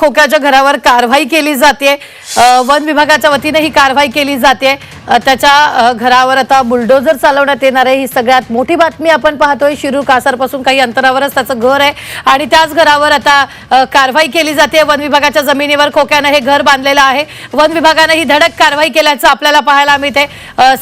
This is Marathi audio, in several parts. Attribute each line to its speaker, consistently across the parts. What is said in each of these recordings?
Speaker 1: खोक्याच्या घरावर कारवाई केली जाते. वन विभागाच्या वतीने ही कारवाई केली जाते. त्याच्या घरावर आता बुलडोजर चालवण्यात येणार आहे. ही सगळ्यात मोठी बातमी आपण पाहतोय. शिरूर कासारपासून काही अंतरावरच त्याचं घर आहे. आणि त्याच घरावर आता कारवाई केली जाते. वन विभागाच्या जमिनीवर खोक्यानं हे घर बांधलेलं आहे. वन विभागानं ही धडक कारवाई केल्याचं आपल्याला पाहायला मिळते.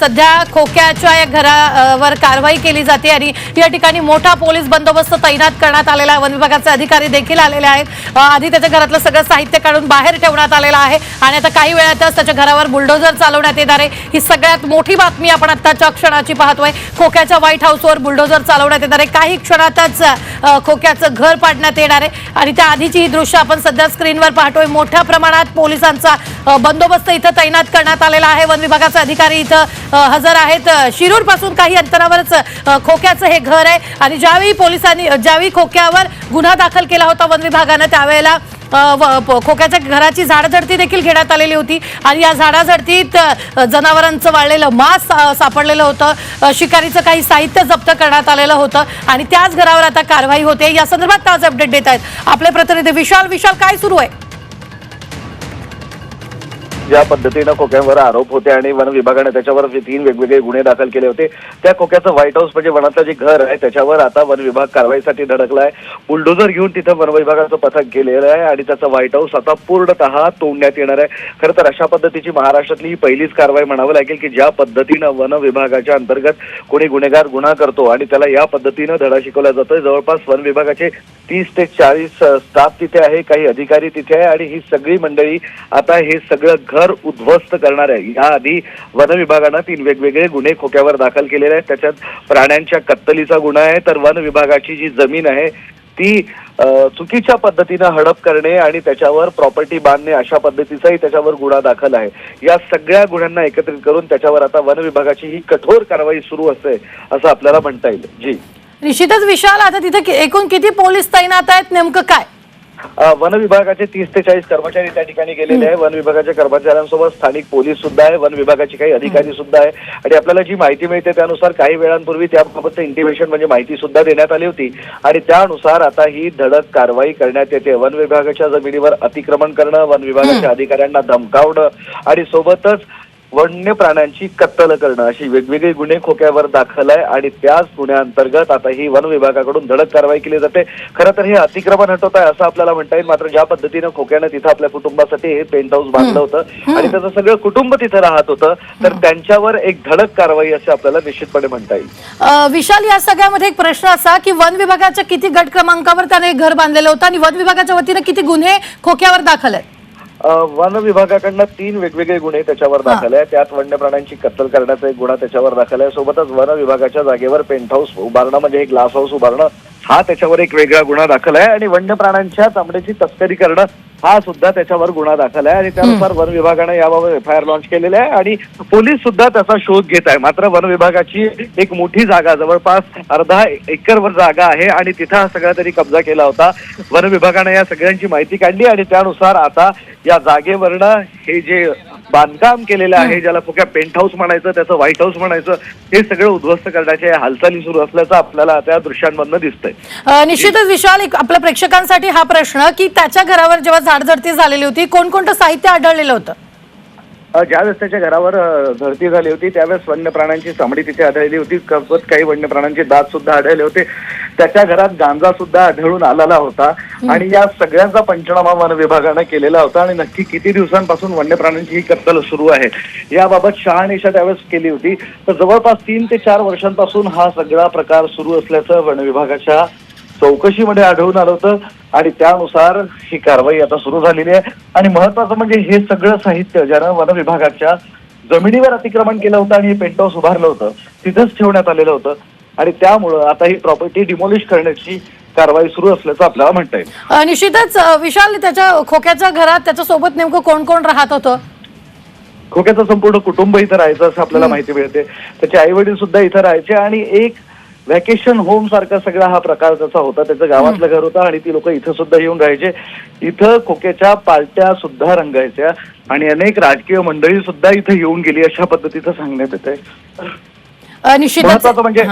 Speaker 1: सध्या खोक्याच्या या घरावर कारवाई केली जाते आणि या ठिकाणी मोठा पोलीस बंदोबस्त तैनात करण्यात आलेला आहे. वन विभागाचे अधिकारी देखील आलेले आहेत. आधी त्याच्या घरातलं सगळं साहित्य काढून बाहेर ठेवण्यात आलेलं आहे. आणि आता काही वेळातच त्याच्या घरावर बुलडोजर चालवण्यात येणार आहे. ही सगळ्यात मोठी बातमी आपण आत्ताच्या क्षणाची पाहतोय. खोक्याच्या व्हाईट हाऊसवर बुलडोजर चालवण्यात येणार आहे. काही क्षणातच खोक्याचं घर पाडण्यात येणार आहे. आणि त्या आधीची ही दृश्य आपण सध्या स्क्रीनवर पाहतोय. मोठ्या प्रमाणात पोलिसांचा बंदोबस्त इथं तैनात करण्यात आलेला आहे. वन विभागाचे अधिकारी इथं हजर आहेत. शिरूरपासून काही अंतरावरच खोक्याचं हे घर आहे. आणि ज्यावेळी पोलिसांनी ज्यावेळी खोक्यावर गुन्हा दाखल केला होता वन विभागानं त्यावेळेला खोक्याच्या घराची झाडझडती देखील घेण्यात आलेली होती. आणि या झाडाझडतीत जनावरांचं वाळलेलं मांस सापडलेलं होतं. शिकारीचं काही साहित्य जप्त करण्यात आलेलं होतं. आणि त्याच घरावर आता कारवाई होते. या संदर्भात ताज अपडेट देत आहेत. आपले प्रतिनिधी विशाल विशाल काय सुरू आहे?
Speaker 2: ज्या पद्धतीनं खोक्यांवर आरोप होते आणि वन विभागाने त्याच्यावर जे तीन वेगवेगळे गुन्हे दाखल केले होते त्या खोक्याचं व्हाईट हाऊस म्हणजे वनातलं जे घर आहे त्याच्यावर आता वन विभाग कारवाईसाठी धडकलाय. बुलडोजर घेऊन तिथं वन विभागाचं पथक गेलेलं आहे आणि त्याचं व्हाईट हाऊस आता पूर्णतः तोडण्यात येणार आहे. खरं तर अशा पद्धतीची महाराष्ट्रातली ही पहिलीच कारवाई म्हणावं लागेल की ज्या पद्धतीनं वन विभागाच्या अंतर्गत कोणी गुन्हेगार गुन्हा करतो आणि त्याला या पद्धतीनं धडा शिकवला जातोय. जवळपास वन विभागाचे तीस ते चाळीस स्टाफ तिथे आहे काही अधिकारी तिथे आहे आणि ही सगळी मंडळी आता हे सगळं घर उद्ध्वस्त करणार आहे याआधी वन विभागानं तीन वेगवेगळे गुन्हे खोक्यावर दाखल केलेले आहेत. त्याच्यात प्राण्यांच्या कत्तलीचा गुन्हा आहे तर वन विभागाची जी जमीन आहे ती चुकीच्या पद्धतीनं हडप करणे आणि त्याच्यावर प्रॉपर्टी बांधणे अशा पद्धतीचाही त्याच्यावर गुन्हा दाखल आहे. या सगळ्या गुन्ह्यांना एकत्रित करून त्याच्यावर आता वन विभागाची ही कठोर कारवाई सुरू असते असं आपल्याला म्हणता येईल. जी.
Speaker 1: निश्चितच विशाल आता तिथे एकूण किती पोलीस तैनात आहेत नेमकं काय?
Speaker 2: वन विभागाचे तीस ते चाळीस कर्मचारी त्या ठिकाणी गेलेले आहे वन विभागाच्या कर्मचाऱ्यांसोबत स्थानिक पोलीस सुद्धा आहे. वन विभागाचे काही अधिकारी सुद्धा आहे. आणि आपल्याला जी माहिती मिळते त्यानुसार काही वेळांपूर्वी त्याबाबतचं इंटिमेशन म्हणजे माहिती सुद्धा देण्यात आली होती. आणि त्यानुसार आता ही धडक कारवाई करण्यात येते. वन विभागाच्या जमिनीवर अतिक्रमण करणं वन विभागाच्या अधिकाऱ्यांना धमकावणं आणि सोबतच वन्य प्राण्यांची कत्तल करणं अशी वेगवेगळी गुन्हे खोक्यावर दाखल आहे आणि त्याच गुन्ह्याअंतर्गत आता ही वन विभागाकडून धडक कारवाई केली जाते. खरं तर हे अतिक्रमण हटवत आहे असं आपल्याला म्हणता येईल. मात्र ज्या पद्धतीनं खोक्यानं तिथं आपल्या कुटुंबासाठी हे पेंट हाऊस बांधलं होतं आणि त्याचं सगळं कुटुंब तिथं राहत होतं तर त्यांच्यावर एक धडक कारवाई असे आपल्याला निश्चितपणे म्हणता येईल.
Speaker 1: विशाल या सगळ्यामध्ये एक प्रश्न असा की वन विभागाच्या किती गट क्रमांकावर त्याने घर बांधलेलं होतं आणि वन विभागाच्या वतीने किती गुन्हे खोक्यावर दाखल आहेत?
Speaker 2: वन विभागाकडनं तीन वेगवेगळे गुन्हे त्याच्यावर दाखल आहे त्यात वन्य प्राण्यांची कत्तल करण्याचा एक गुन्हा त्याच्यावर दाखल आहे. सोबतच वन विभागाच्या जागेवर पेंट हाऊस उभारणं म्हणजे एक ग्लास हाऊस उभारणं हा त्याच्यावर एक वेगळा गुन्हा दाखल आहे. आणि वन्य प्राण्यांच्या चामड्याची तस्करी करणं हा सुद्धा त्याच्यावर गुन्हा दाखल आहे आणि त्यानुसार वन विभागानं याबाबत एफ आय आर लॉन्च केलेले आहे आणि पोलीस सुद्धा त्याचा शोध घेत आहे. मात्र वन विभागाची एक मोठी जागा जवळपास अर्धा एकरवर जागा आहे आणि तिथं हा सगळा तरी कब्जा केला होता. वन विभागानं या सगळ्यांची माहिती काढली आणि त्यानुसार आता या जागेवरनं हे जे बांधकाम केलेलं आहे ज्याला फुक्या पेंट हाऊस म्हणायचं त्याचं व्हाईट हाऊस म्हणायचं हे सगळं उद्ध्वस्त करण्याच्या हालचाली सुरू असल्याचं आपल्याला त्या दृश्यांमधनं दिसतंय.
Speaker 1: निश्चितच विशाल एक आपल्या प्रेक्षकांसाठी हा प्रश्न की त्याच्या घरावर जेव्हा झाडझडती झालेली होती कोणकोणतं साहित्य आढळलेलं होतं?
Speaker 2: ज्यावेळेस त्याच्या घरावर झडती झाली होती त्यावेळेस वन्य प्राण्यांची चामडी तिथे आढळली होती. सोबत काही वन्य प्राण्यांचे दात सुद्धा आढळले होते. त्याच्या घरात गांजा सुद्धा आढळून आलेला होता. आणि या सगळ्यांचा पंचनामा वन विभागानं केलेला होता. आणि नक्की किती दिवसांपासून वन्य प्राण्यांची ही कत्तल सुरू आहे याबाबत शहानिशा त्यावेळेस केली होती. तर जवळपास तीन ते चार वर्षांपासून हा सगळा प्रकार सुरू असल्याचं वन विभागाच्या चौकशीमध्ये आढळून आलं होतं आणि त्यानुसार ही कारवाई आता सुरू झालेली आहे. आणि महत्वाचं म्हणजे हे सगळं साहित्य ज्यानं वन विभागाच्या जमिनीवर अतिक्रमण केलं होतं आणि हे पेंट हाऊस उभारलं होतं तिथंच ठेवण्यात आलेलं होतं. आणि त्यामुळं आता ही प्रॉपर्टी डिमोलिश करण्याची कारवाई सुरू असल्याचं आपल्याला म्हणता येईल.
Speaker 1: निश्चितच विशाल त्याच्या खोक्याच्या घरात त्याच्या सोबत नेमकं कोण कोण राहत होतं?
Speaker 2: खोक्याचं संपूर्ण कुटुंब इथं राहायचं असं आपल्याला माहिती मिळते. त्याचे आई वडील सुद्धा इथं राहायचे आणि एक व्हॅकेशन होम सारखा सगळा हा प्रकार त्याचा होता. त्याचं गावातलं घर होतं आणि ती लोक इथं सुद्धा येऊन राहायचे. इथं खोक्याच्या पार्ट्या सुद्धा रंगायच्या आणि अनेक राजकीय मंडळी सुद्धा इथं येऊन गेली अशा पद्धतीचं सांगण्यात येते
Speaker 1: निश्चितच.
Speaker 2: महत्वाचं म्हणजे.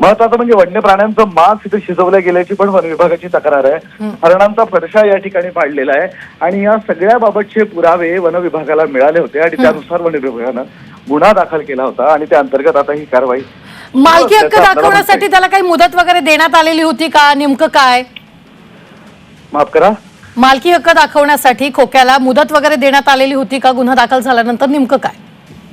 Speaker 2: महत्वाचं म्हणजे वन्य प्राण्यांचं मांस इथे शिजवलं गेल्याची पण वन विभागाची तक्रार आहे. हरणांचा फडशा या ठिकाणी पाडलेला आहे आणि या सगळ्या बाबतचे पुरावे वन विभागाला मिळाले होते आणि त्यानुसार वन विभागानं गुन्हा दाखल केला होता आणि त्या अंतर्गत आता ही कारवाई
Speaker 1: मालकी हक्क दाखवण्यासाठी त्याला काही मुदत वगैरे देण्यात आलेली होती का? नेमकं काय?
Speaker 2: माफ करा.
Speaker 1: मालकी हक्क दाखवण्यासाठी खोक्याला मुदत वगैरे देण्यात आलेली होती का? गुन्हा दाखल झाल्यानंतर नेमकं काय?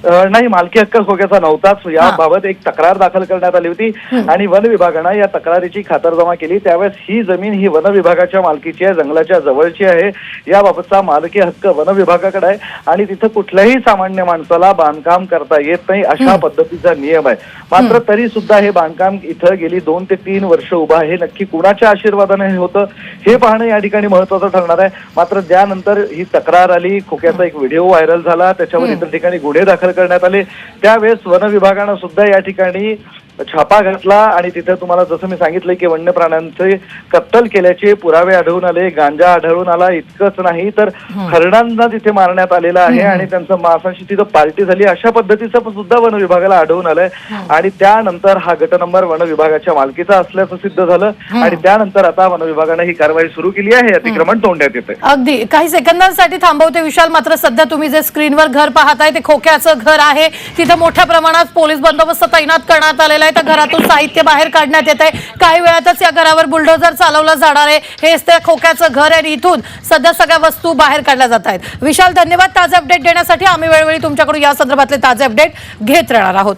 Speaker 2: नाही मालकी हक्क खोक्याचा नव्हताच. याबाबत एक तक्रार दाखल करण्यात आली होती. आणि वन विभागानं या तक्रारीची खातरजमा केली. त्यावेळेस ही जमीन ही वन विभागाच्या मालकीची आहे जंगलाच्या जवळची आहे. याबाबतचा मालकी हक्क वन विभागाकडे आहे. आणि तिथं कुठल्याही सामान्य माणसाला बांधकाम करता येत नाही अशा पद्धतीचा नियम आहे. मात्र तरी सुद्धा हे बांधकाम इथं गेली दोन ते तीन वर्ष उभं आहे. नक्की कुणाच्या आशीर्वादाने हे होतं हे पाहणं या ठिकाणी महत्वाचं ठरणार आहे. मात्र त्यानंतर ही तक्रार आली. खोक्याचा एक व्हिडिओ व्हायरल झाला. त्याच्यावर इतर ठिकाणी गुन्हे दाखल करण्यात आले. त्यावेळेस वन विभागानं सुद्धा या ठिकाणी छापा घातला आणि तिथे तुम्हाला जसं मी सांगितलं की वन्य प्राण्यांचे कत्तल केल्याचे पुरावे आढळून आले गांजा आढळून आला इतकंच नाही तर हरणांना तिथे मारण्यात आलेलं आहे आणि त्यांचं मासाशी तिथं पार्टी झाली. अशा पद्धतीचं सुद्धा वन विभागाला आढळून आलंय. आणि त्यानंतर हा गट नंबर वन विभागाच्या मालकीचा असल्याचं सिद्ध झालं. आणि त्यानंतर आता वन विभागानं ही कारवाई सुरू केली आहे. अतिक्रमण तोडण्यात येते
Speaker 1: अगदी. काही सेकंदांसाठी थांबवते विशाल. मात्र सध्या तुम्ही जे स्क्रीनवर घर पाहताय ते खोक्याचं घर आहे. तिथं मोठ्या प्रमाणात पोलीस बंदोबस्त तैनात करण्यात आलेला आहे. त्या घरातून साहित्य बाहेर काढण्यात येत आहे काही वेळातच या घरावर बुलडोझर चालवलं जाणार आहे. हेच त्या खोक्याचं घर आहे. आणि इथून सध्या सगळ्या वस्तू बाहेर काढल्या जात आहेत. विशाल धन्यवाद. ताजे अपडेट देण्यासाठी आम्ही वेळोवेळी तुमच्याकडून या संदर्भातले ताजे अपडेट घेत राहणार आहोत.